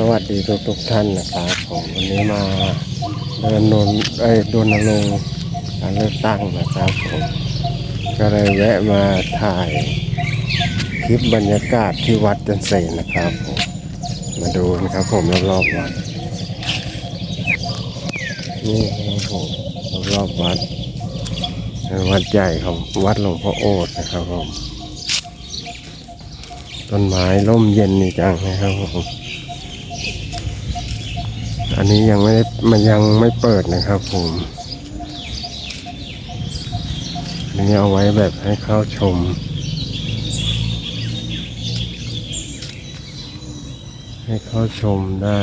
สวัสดีทุกทุกๆท่านนะครับผมวันนี้มาเดินนนเอ้ดนรงค์การเลือกตั้งนะครับผมก็เลยแวะมาถ่ายคลิปบรรยากาศที่วัดจันเสนนะครับผมมาดูนะครับผมรอบๆวัดนี่ครับผมรอบๆวัดวัดใหญ่ของวัดหลวงพ่อโอษฐ์นะครับผมต้นไม้ร่มเย็นนี่จังนะครับผม อันนี้ยังไม่ได้มันยังไม่เปิดนะครับผมอันนี้เอาไว้แบบให้เข้าชม ให้เข้าชมได้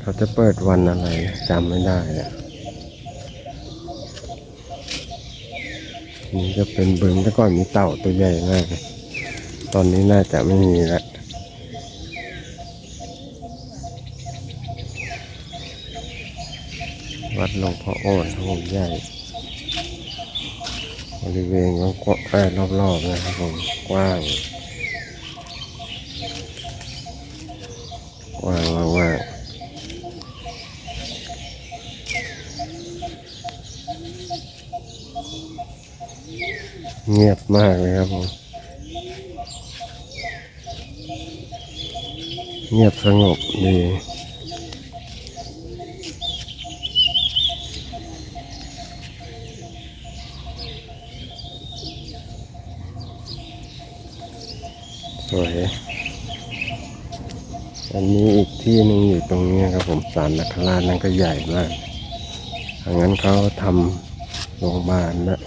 เขาจะเปิดวันอะไรจำไม่ได้อะนี่จะเป็นบึงแต่ก่อนมีเต่าตัวใหญ่มากเลย ตอนนี้น่าจะไม่มีแล้ววัดหลวงพ่อโอนครับผมใหญ่บริเวณก็กว้างรอบๆนะครับผมกว้างกว้างมากว่าเงียบมากเลยครับผม เงียบสงบดีสวย อันนี้อีกที่หนึ่งอยู่ตรงนี้ครับผมสารนักราชนั่นก็ใหญ่มากทางนั้นเขาทำโรงพยาบาลนะ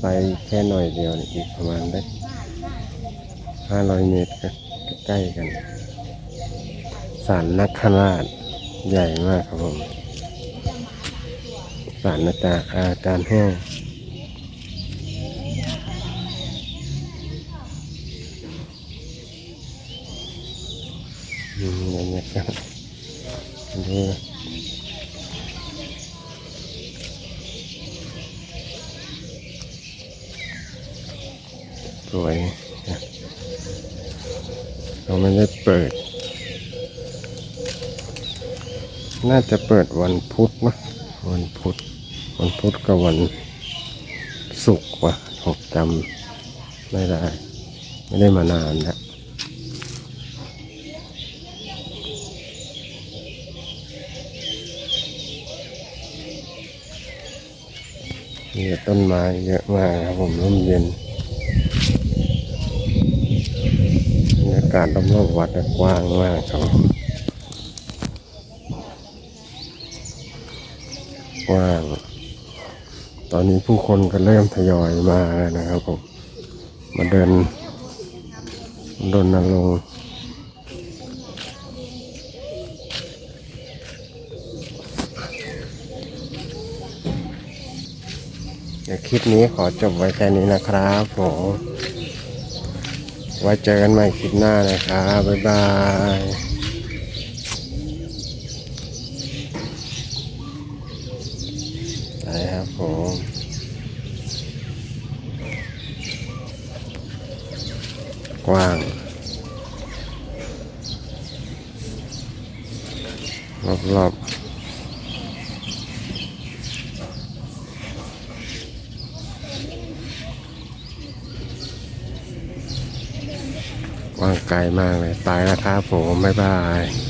ไปแค่หน่อยเดียวอีกประมาณได้ ห้าร้อยเมตรก็ใกล้กันสารนักขราชใหญ่มากครับผมสารอาจาอาจารแห้งอืมบรรยากาศดูสวย เราไม่ได้เปิด น่าจะเปิดวันพุธนะวันพุธวันพุธกับวันศุกร์วะผมจำไม่ได้ ไม่ได้มานานแล้วมีต้นไม้เยอะมากครับผมร่มเย็น บรรยากาศรอบวัดกว้างมากครับกว้าง ตอนนี้ผู้คนก็เริ่มทยอยมาแล้วนะครับผมมาเดินรณรงเดี๋ยวคลิปนี้ขอจบไว้แค่นี้นะครับผม ไว้เจอกันใหม่คลิปหน้านะครับ บ๊ายบายไปครับผมกว้าง รอบๆก ว่างไกลมากเลย ตายแล้วครับผม บ๊ายบาย